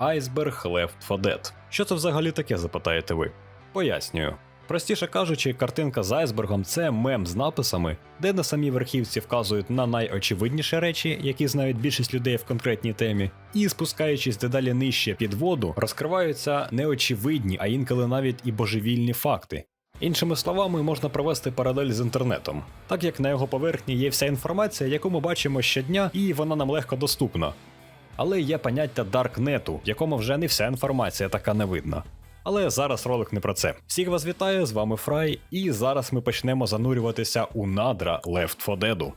Iceberg Left 4 Dead. Що це взагалі таке, запитаєте ви? Пояснюю. Простіше кажучи, картинка з айсбергом це мем з написами, де на самій верхівці вказують на найочевидніші речі, які знають більшість людей в конкретній темі, і спускаючись дедалі нижче під воду, розкриваються неочевидні, а інколи навіть і божевільні факти. Іншими словами, можна провести паралель з інтернетом, так як на його поверхні є вся інформація, яку ми бачимо щодня, і вона нам легко доступна. Але є поняття даркнету, в якому вже не вся інформація така не видна. Але зараз ролик не про це. Всіх вас вітаю, з вами Фрай, і зараз ми почнемо занурюватися у надра Left 4 Dead.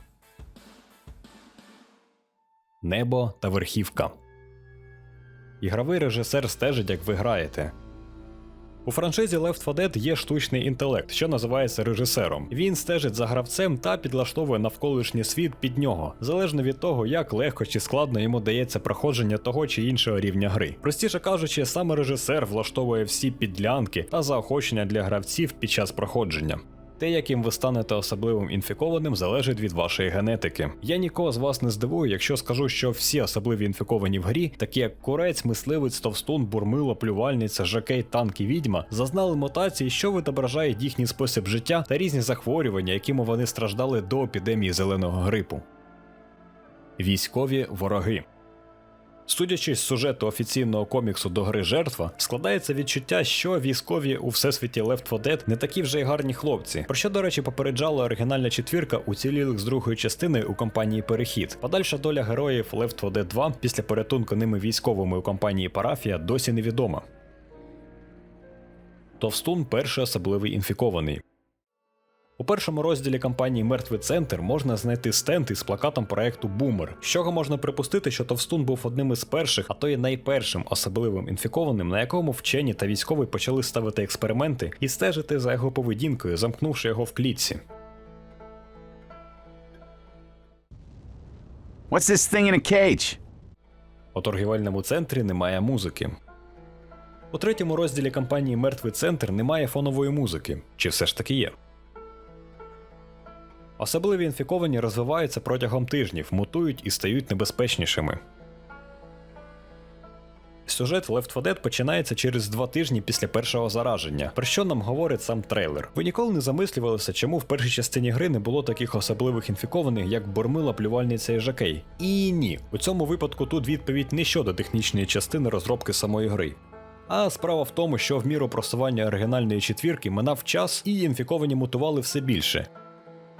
Небо та верхівка. Ігровий режисер стежить, як ви граєте. У франшизі Left 4 Dead є штучний інтелект, що називається режисером. Він стежить за гравцем та підлаштовує навколишній світ під нього, залежно від того, як легко чи складно йому дається проходження того чи іншого рівня гри. Простіше кажучи, саме режисер влаштовує всі підлянки та заохочення для гравців під час проходження. Те, яким ви станете особливим інфікованим, залежить від вашої генетики. Я нікого з вас не здивую, якщо скажу, що всі особливі інфіковані в грі, такі як курець, мисливець, товстун, бурмило, плювальниця, жакей, танк і відьма, зазнали мутації, що відображають їхній спосіб життя та різні захворювання, якими вони страждали до епідемії зеленого грипу. Військові вороги. Судячи з сюжету офіційного коміксу до гри жертва, складається відчуття, що військові у всесвіті Left 4 Dead не такі вже й гарні хлопці. Про що, до речі, попереджала оригінальна четвірка уцілілих з другої частини у компанії Перехід. Подальша доля героїв Left 4 Dead 2 після порятунку ними військовими у компанії Парафія досі невідома. Товстун перший особливий інфікований. У першому розділі кампанії Мертвий центр можна знайти стенд із плакатом проекту Бумер, з чого можна припустити, що Товстун був одним із перших, а то й найпершим особливим інфікованим, на якому вчені та військові почали ставити експерименти і стежити за його поведінкою, замкнувши його в клітці. What's this thing in a cage? У торгівельному центрі немає музики. У третьому розділі кампанії Мертвий центр немає фонової музики. Чи все ж таки є? Особливі інфіковані розвиваються протягом тижнів, мутують і стають небезпечнішими. Сюжет Left 4 Dead починається через два тижні після першого зараження, про що нам говорить сам трейлер. Ви ніколи не замислювалися, чому в першій частині гри не було таких особливих інфікованих, як Бормила, плювальниця і Жакей. І ні, у цьому випадку тут відповідь не щодо технічної частини розробки самої гри. А справа в тому, що в міру просування оригінальної четвірки минав час і інфіковані мутували все більше.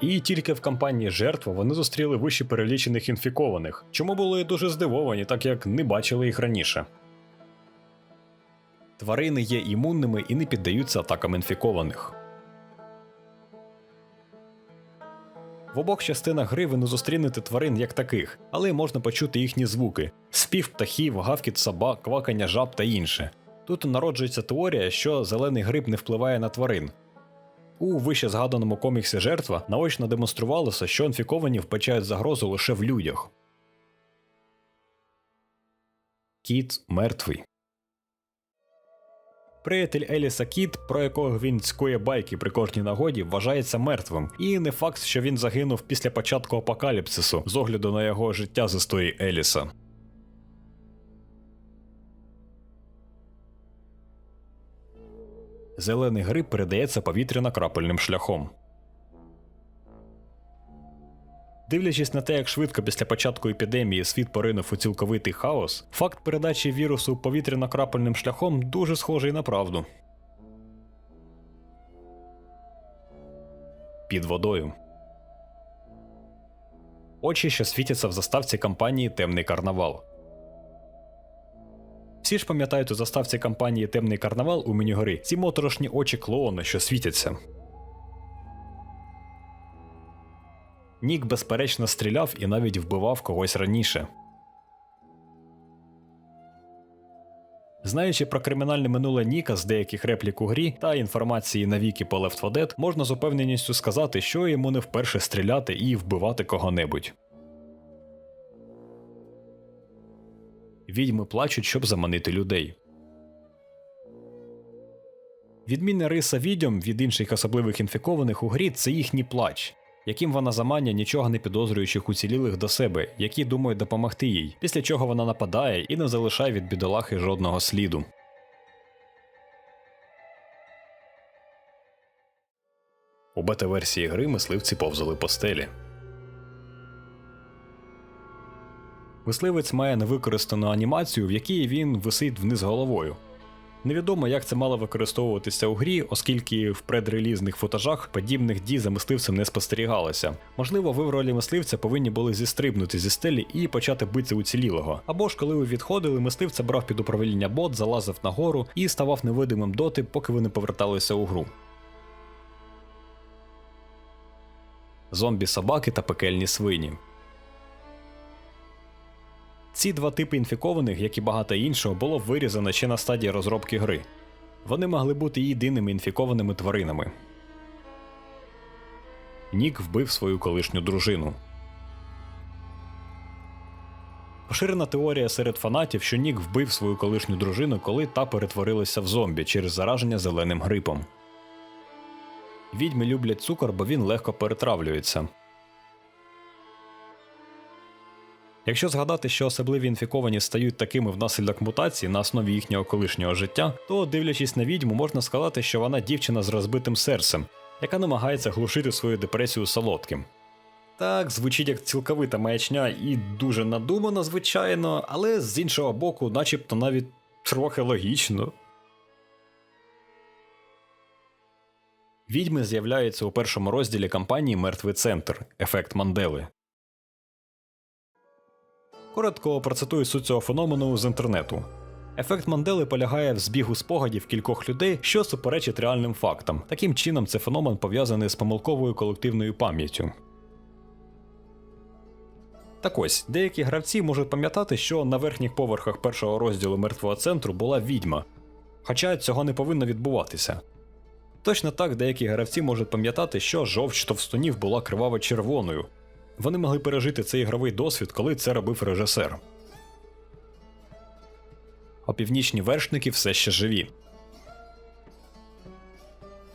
І тільки в кампанії жертва вони зустріли вище перелічених інфікованих, чому були дуже здивовані, так як не бачили їх раніше. Тварини є імунними і не піддаються атакам інфікованих. В обох частинах гри ви не зустрінете тварин як таких, але можна почути їхні звуки: спів птахів, гавкіт собак, квакання жаб та інше. Тут народжується теорія, що зелений гриб не впливає на тварин. У вище згаданому коміксі жертва наочно демонструвалося, що інфіковані вбачають загрозу лише в людях. Кіт мертвий. Приятель Еліса Кіт, про якого він цькує байки при кожній нагоді, вважається мертвим, і не факт, що він загинув після початку апокаліпсису з огляду на його життя з історії Еліса. Зелений гриб передається повітряно-крапельним шляхом. Дивлячись на те, як швидко після початку епідемії світ поринув у цілковитий хаос, факт передачі вірусу повітряно-крапельним шляхом дуже схожий на правду. Під водою. Очі, що світяться в заставці кампанії Темний карнавал. Всі ж пам'ятають у заставці кампанії Темний карнавал у меню гори ці моторошні очі клоуна, що світяться. Нік безперечно стріляв і навіть вбивав когось раніше. Знаючи про кримінальне минуле Ніка з деяких реплік у грі та інформації на віки по Left 4 Dead, можна з упевненістю сказати, що йому не вперше стріляти і вбивати кого-небудь. Відьми плачуть, щоб заманити людей. Відмінна риса відьом від інших особливих інфікованих у грі це їхній плач. яким вона заманює нічого не підозрюючих уцілілих до себе, які думають допомогти їй, після чого вона нападає і не залишає від бідолахи жодного сліду. У бета-версії гри мисливці повзали по стелі. Мисливець має невикористану анімацію, в якій він висить вниз головою. Невідомо, як це мало використовуватися у грі, оскільки в предрелізних футажах подібних дій за мисливцем не спостерігалося. Можливо, ви в ролі мисливця повинні були зістрибнути зі стелі і почати бити уцілілого. Або ж коли ви відходили, мисливця брав під управління бот, залазив нагору і ставав невидимим доти, поки ви не поверталися у гру. Зомбі собаки та пекельні свині. Ці два типи інфікованих, як і багато іншого, було вирізано ще на стадії розробки гри. Вони могли бути єдиними інфікованими тваринами. Нік вбив свою колишню дружину. Поширена теорія серед фанатів, що Нік вбив свою колишню дружину, коли та перетворилася в зомбі через зараження зеленим грипом. Відьми люблять цукор, бо він легко перетравлюється. Якщо згадати, що особливі інфіковані стають такими внаслідок мутації на основі їхнього колишнього життя, то, дивлячись на відьму, можна сказати, що вона дівчина з розбитим серцем, яка намагається глушити свою депресію солодким. Так, звучить як цілковита маячня і дуже надумано, звичайно, але з іншого боку, начебто навіть трохи логічно. Відьми з'являються у першому розділі кампанії Мертвий центр Ефект Мандели. Коротко процитую суть цього феномену з інтернету. Ефект Мандели полягає в збігу спогадів кількох людей, що суперечить реальним фактам. Таким чином, це феномен пов'язаний з помилковою колективною пам'яттю. Так ось, деякі гравці можуть пам'ятати, що на верхніх поверхах першого розділу мертвого центру була відьма, хоча цього не повинно відбуватися. Точно так деякі гравці можуть пам'ятати, що жовч товстунів була криваво червоною. Вони могли пережити цей ігровий досвід, коли це робив режисер. Опівнічні вершники все ще живі.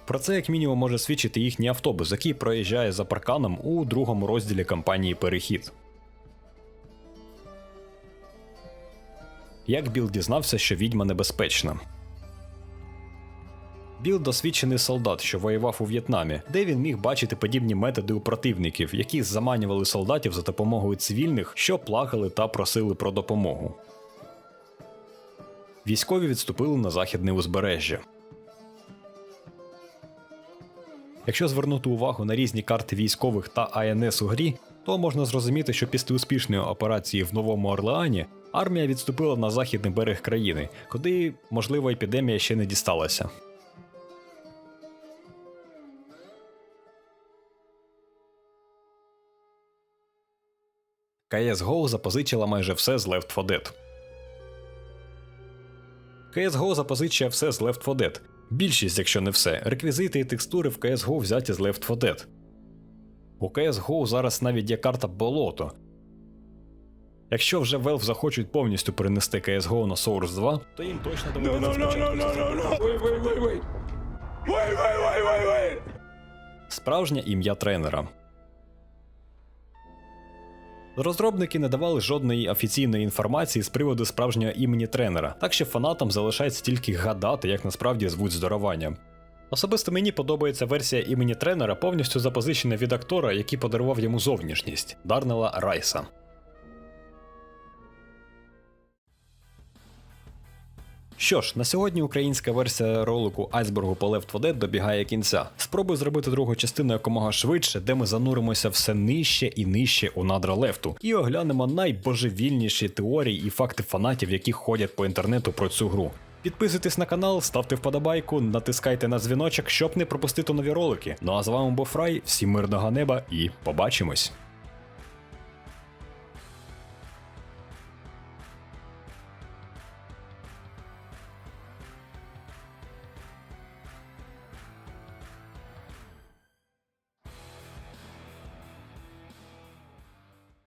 Про це як мінімум може свідчити їхній автобус, який проїжджає за парканом у другому розділі кампанії Перехід. Як Біл дізнався, що відьма небезпечна. Біл досвідчений солдат, що воював у В'єтнамі, де він міг бачити подібні методи у противників, які заманювали солдатів за допомогою цивільних, що плакали та просили про допомогу. Військові відступили на західне узбережжя. Якщо звернути увагу на різні карти військових та АНС у грі, то можна зрозуміти, що після успішної операції в Новому Орлеані армія відступила на західний берег країни, куди, можливо, епідемія ще не дісталася. CSGO запозичила майже все з Left 4 Dead. CSGO запозичує все з Left 4 Dead. Більшість, якщо не все, реквізити і текстури в CSGO взяті з Left 4 Dead. У CSGO зараз навіть є карта болото. Якщо вже Valve захочуть повністю перенести CSGO на Source 2, то їм точно доведеться спочатку. Справжнє ім'я тренера. Розробники не давали жодної офіційної інформації з приводу справжнього імені тренера, так що фанатам залишається тільки гадати, як насправді звуть здарування. Особисто мені подобається версія імені тренера, повністю запозичена від актора, який подарував йому зовнішність Дарнела Райса. Що ж, на сьогодні українська версія ролику Айсбергу по Left 4 Dead добігає кінця. Спробую зробити другу частину якомога швидше, де ми зануримося все нижче і нижче у надра лефту, і оглянемо найбожевільніші теорії і факти фанатів, які ходять по інтернету про цю гру. Підписуйтесь на канал, ставте вподобайку, натискайте на дзвіночок, щоб не пропустити нові ролики. Ну а з вами був Фрай, всім мирного неба і побачимось!